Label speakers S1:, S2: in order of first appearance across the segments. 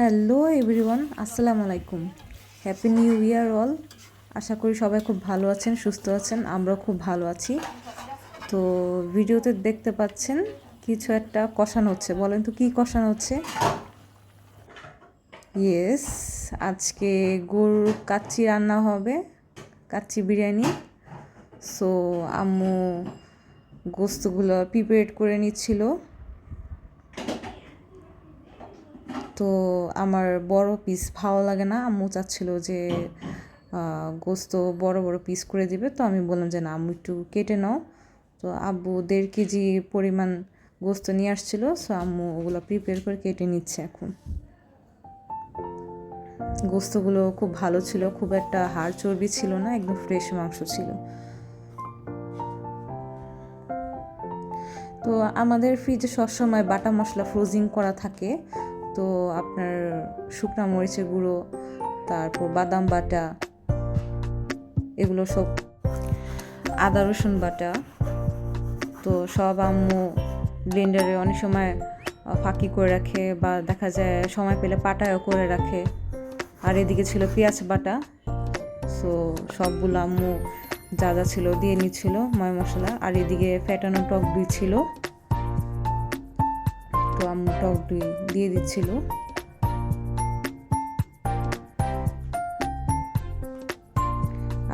S1: Hello everyone আসসালামু আলাইকুম happy new year all আশা করি সবাই খুব ভালো আছেন, সুস্থ আছেন, আমরাও খুব ভালো আছি। তো ভিডিওতে দেখতে পাচ্ছেন, কিছু একটা কষানো হচ্ছে। বলেন তো, কী কষানো হচ্ছে? ইয়েস আজকে গরুর কাচ্চি রান্না হবে, কাচ্চি বিরিয়ানি। সো আম্মু গোস্তগুলো প্রিপারেট করে নিচ্ছিল। তো আমার বড় পিস ভালো লাগে না। আম্মু চাচ্ছিল যে গোস্ত বড় বড় পিস করে দিবে। তো আমি বললাম যে, না, আম্মু একটু কেটে নাও। তো আব্বু দেড় কেজি পরিমাণ গোস্ত নিয়ে আসছিল। সো আম্মু ওগুলো প্রিপেয়ার করে কেটে নিচ্ছে এখন। গোস্তগুলো খুব ভালো ছিল। খুব একটা হাড় চর্বি ছিল না, একদম ফ্রেশ মাংস ছিল। তো আমাদের ফ্রিজে সবসময় বাটা মশলা ফ্রোজিং করা থাকে। তো আপনার শুকনা মরিচের গুঁড়ো, তারপর বাদাম বাটা, এগুলো সব আদা, রসুন বাটা। তো সব আম্মু ব্লেন্ডারে অনেক সময় ফাঁকি করে রাখে বা দেখা যায় সময় পেলে পাটায়ও করে রাখে। আর এদিকে ছিল পেঁয়াজ বাটা। সো সবগুলো আম্মু যা যা ছিল দিয়ে নিচ্ছিল ময় মশলা। আর এদিকে ফ্যাটানো টক দই ছিল। আম্মু দিয়ে দিচ্ছিল।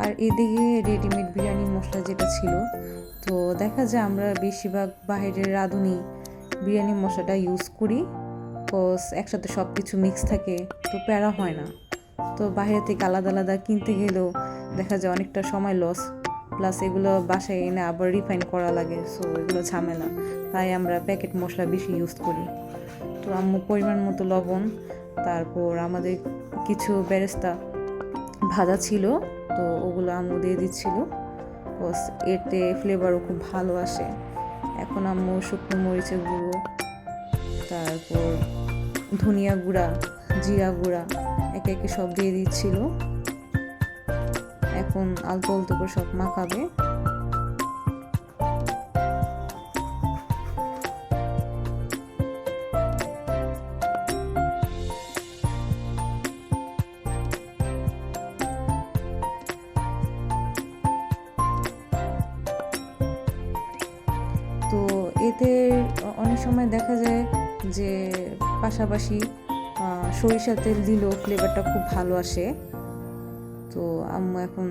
S1: আর এদিকে রেডিমেড বিরিয়ানি মশলা যেটা ছিল, তো দেখা যায় আমরা বেশিরভাগ বাইরের রাঁধুনি বিরিয়ানি মশলাটা ইউজ করি কজ একসাথে সব কিছু মিক্স থাকে, তো প্যারা হয় না। তো বাইরে থেকে আলাদা আলাদা কিনতে গেলেও দেখা যায় অনেকটা সময় লস প্লাস এগুলো বাসায় এনে আবার রিফাইন করা লাগে সো এগুলো ঝামেলা। তাই আমরা প্যাকেট মশলা বেশি ইউজ করি। তো আম্মু পরিমাণ মতো লবণ, তারপর আমাদের কিছু বেরেস্তা ভাজা ছিল, তো ওগুলো আম্মু দিয়ে দিচ্ছিল। এতে ফ্লেভারও খুব ভালো আসে। এখন আম্মু শুকনো মরিচের গুঁড়ো, তারপর ধনিয়া গুঁড়া, জিরা গুঁড়া, একে একে সব দিয়ে দিচ্ছিল। এখন আলতো আলতো করে সব মাখাবে। তো এতে অনেক সময় দেখা যায় যে পাশাপাশি আহ, সরিষার তেল দিলেও ফ্লেভারটা খুব ভালো আসে। তো আম্মু এখন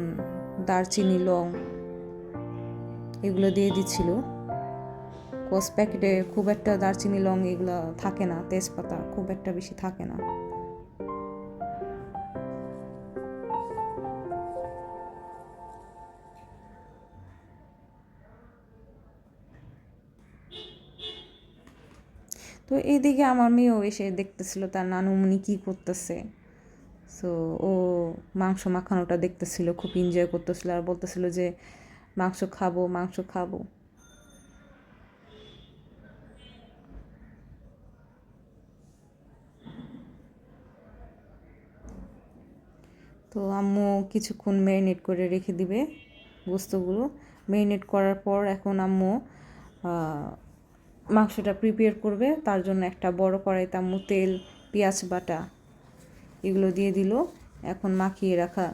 S1: দারচিনি, লং এগুলো দিয়ে দিচ্ছিল। কস প্যাকেটে খুব একটা দারচিনি, লং এগুলো থাকে না, তেজপাতা খুব একটা বেশি থাকে না। তো এইদিকে আমার মেয়েও এসে দেখতেছিল তার নানুমণি কি করতেছে। সো ও মাংস মাখানোটা দেখতেছিল, খুব এনজয় করতেছিল আর বলতেছিল যে, মাংস খাব মাংস খাব। তো আম্মু কিছুক্ষণ ম্যারিনেট করে রেখে দিবে গোস্তগুলো। ম্যারিনেট করার পর এখন আম্মু মাংসটা প্রিপেয়ার করবে। তার জন্য একটা বড় কড়াইতে আম্মু তেল, পেঁয়াজ বাটা এগুলো দিয়ে দিল। এখন মাখিয়ে রাখা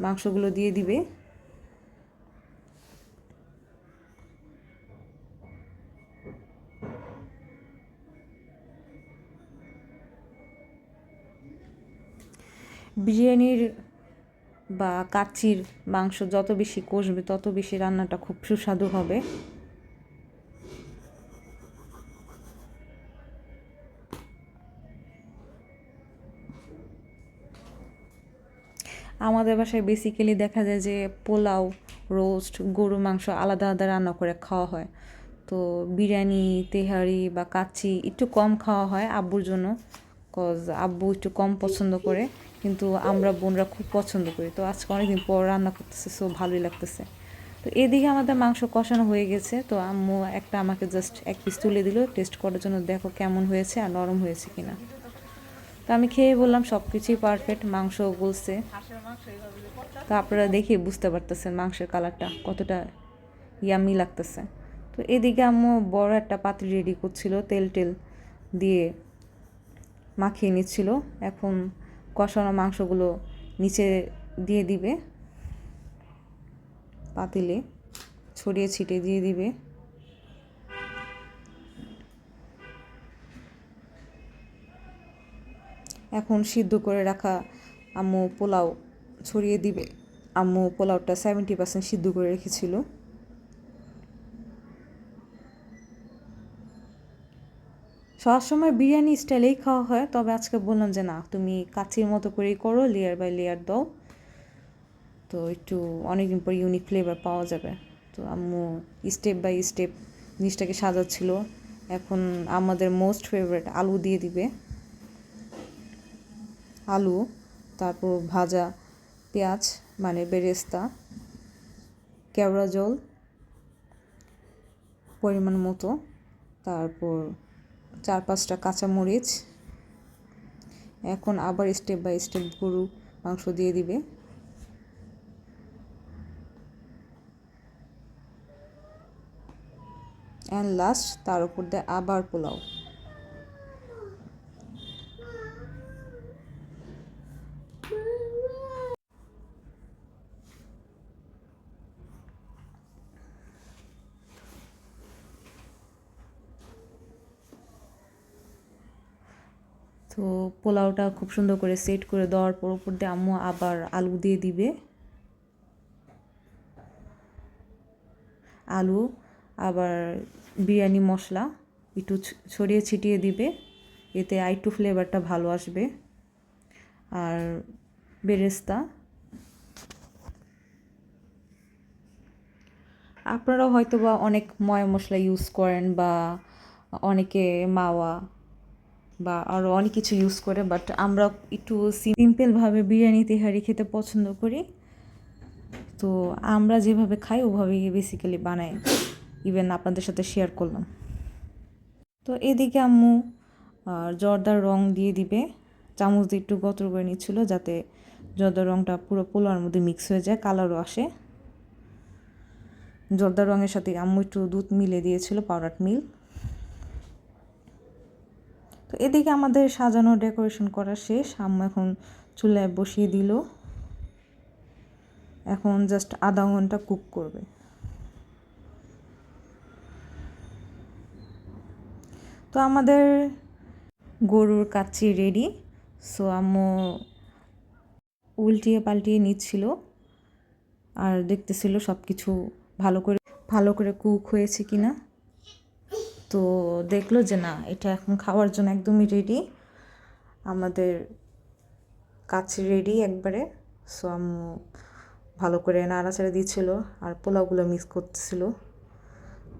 S1: মাংসগুলো দিয়ে দিবে। বিরিয়ানির বা কাচ্চির মাংস যত বেশি কষবে, তত বেশি রান্নাটা খুব সুস্বাদু হবে। আমাদের বাসায় বেসিক্যালি দেখা যায় যে পোলাও রোস্ট গরু মাংস আলাদা আলাদা রান্না করে খাওয়া হয়। তো বিরিয়ানি, তেহারি বা কাচ্চি একটু কম খাওয়া হয় আব্বুর জন্য কজ আব্বু একটু কম পছন্দ করে, কিন্তু আমরা বোনরা খুব পছন্দ করি। তো আজকে অনেকদিন পর রান্না করতেছে সো ভালোই লাগতেছে। তো এদিকে আমাদের মাংস কষানো হয়ে গেছে, তো আম্মু একটা আমাকে জাস্ট এক পিস তুলে দিল টেস্ট করার জন্য দেখো কেমন হয়েছে আর নরম হয়েছে কিনা। তো আমি খেয়ে বললাম সব কিছুই পারফেক্ট মাংস গলছে। তো আপনারা দেখে বুঝতে পারতেছেন মাংসের কালারটা কতটা ইয়ামি লাগতেছে। তো এদিকে আম্মু বড় একটা পাত্র রেডি করছিল, তেল টেল দিয়ে মাখিয়ে নিচ্ছিল। এখন কষানো মাংসগুলো নিচে দিয়ে দিবে। পাতিলে ছড়িয়ে ছিটিয়ে দিয়ে দিবে। এখন সিদ্ধ করে রাখা আম্মু পোলাও ছড়িয়ে দিবে। আম্মু পোলাওটা সেভেন্টি পার্সেন্ট সিদ্ধ করে রেখেছিল। সবসময় বিরিয়ানি স্টাইলেই খাওয়া হয়, তবে আজকে বললাম যে না, তুমি কাচির মতো করেই করো লেয়ার বাই লেয়ার দাও। তো একটু অনেকদিন পর ইউনিক ফ্লেভার পাওয়া যাবে। তো আম্মু স্টেপ বাই স্টেপ জিনিসটাকে সাজাচ্ছিল। এখন আমাদের মোস্ট ফেভারেট আলু দিয়ে দিবে। আলু, তারপর ভাজা পেঁয়াজ মানে বেরেস্তা, কেওড়া জল, পরিমাণ মতো, তারপর চার পাঁচটা কাঁচামরিচ। এখন আবার স্টেপ বাই স্টেপ গরু মাংস দিয়ে দিবে। অ্যান্ড লাস্ট তার উপর দিয়ে আবার পোলাও তো পোলাওটা খুব সুন্দর করে সেট করে দেওয়ার পর উপর দিয়ে আম্মু আবার আলু দিয়ে দিবে। আলু, আবার বিরিয়ানি মশলা একটু ছড়িয়ে ছিটিয়ে দিবে। এতে আইটু ফ্লেভারটা ভালো আসবে। আর বেরেস্তা। আপনারা হয়তো বা অনেক ময় মশলা ইউজ করেন বা অনেকে মাওয়া বা আরও অনেক কিছু ইউজ করে বাট আমরা একটু সিম্পলভাবে বিরিয়ানি, তেহারি খেতে পছন্দ করি। তো আমরা যেভাবে খাই, ওভাবেই বেসিক্যালি বানাই। ইভেন আপনাদের সাথে শেয়ার করলাম। তো এদিকে আম্মু জর্দার রং দিয়ে দিবে। চামচ দিয়ে একটু গতর করে নিচ্ছিল যাতে জর্দার রংটা পুরো পোলার মধ্যে মিক্স হয়ে যায় কালারও আসে। জর্দার রঙের সাথে আম্মু একটু দুধ মিলে দিয়েছিল পাউডার মিল্ক এদিকে আমাদের সাজানো ডেকোরেশন করা শেষ। আম্মু এখন চুলায় বসিয়ে দিল। এখন জাস্ট আধা ঘণ্টা কুক করবে। তো আমাদের গরুর কাচ্চি রেডি সো আম্মু উল্টিয়ে পাল্টিয়ে নিচ্ছিল আর দেখতেছিল সব কিছু ভালো করে ভালো করে কুক হয়েছে কি না তো দেখল যে না, এটা এখন খাওয়ার জন্য একদমই রেডি আমাদের কাছে রেডি একবারে। সো আম্মু ভালো করে নাড়াচাড়া দিচ্ছিল আর পোলাওগুলো মিক্স করতেছিল।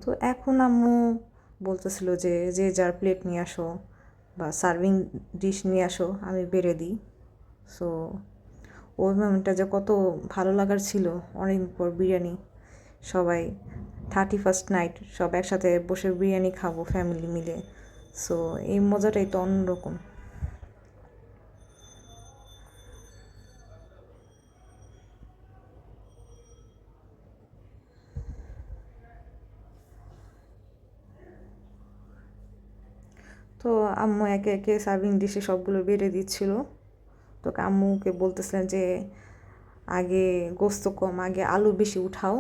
S1: তো এখন আম্মু বলতেছিল যে যে যার প্লেট নিয়ে আসো বা সার্ভিং ডিশ নিয়ে আসো, আমি বেড়ে দিই। সো ওই মোমেন্টটা যে কত ভালো লাগার ছিল। অনেক পর বিরিয়ানি, সবাই থার্টি ফার্স্ট নাইট সব একসাথে বসে বিরিয়ানি খাব ফ্যামিলি মিলে। সো এই মজাটাই তো অন্যরকম। তো আম্মু একে একে সার্ভিং ডিশে সবগুলো বেড়ে দিচ্ছিল। তো আম্মুকে বলতেছিলেন যে আগে গোস্ত কম, আগে আলু বেশি উঠাও।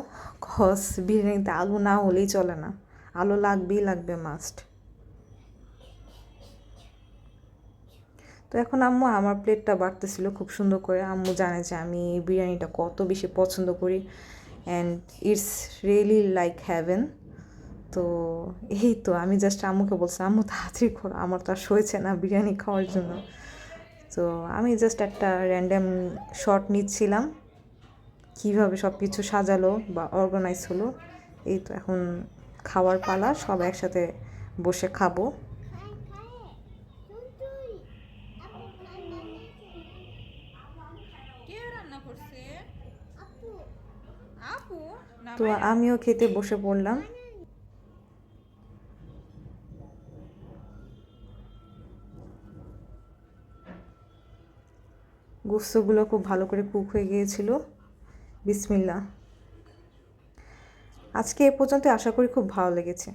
S1: খস, বিরিয়ানিতে আলু না হলেই চলে না। আলু লাগবেই লাগবে মাস্ট তো এখন আম্মু, আমার প্লেটটা বাড়তেছিল খুব সুন্দর করে। আম্মু জানে যে আমি বিরিয়ানিটা কত বেশি পছন্দ করি। And it's really like heaven তো এই তো, আমি জাস্ট আম্মুকে বলছি, আম্মু, তাড়াতাড়ি করো আমার তো আর সয়েছে না বিরিয়ানি খাওয়ার জন্য। তো আমি জাস্ট একটা র্যান্ডাম শট নিচ্ছিলাম। কীভাবে সব কিছু সাজালো বা অর্গানাইজ হলো এই তো এখন খাওয়ার পালা সব একসাথে বসে খাব। তো আমিও খেতে বসে পড়লাম। গুস্তগুলো খুব ভালো করে কুক হয়ে গিয়েছিল। বিসমিল্লা আজকে এ পর্যন্ত আশা করি খুব ভালো লেগেছে।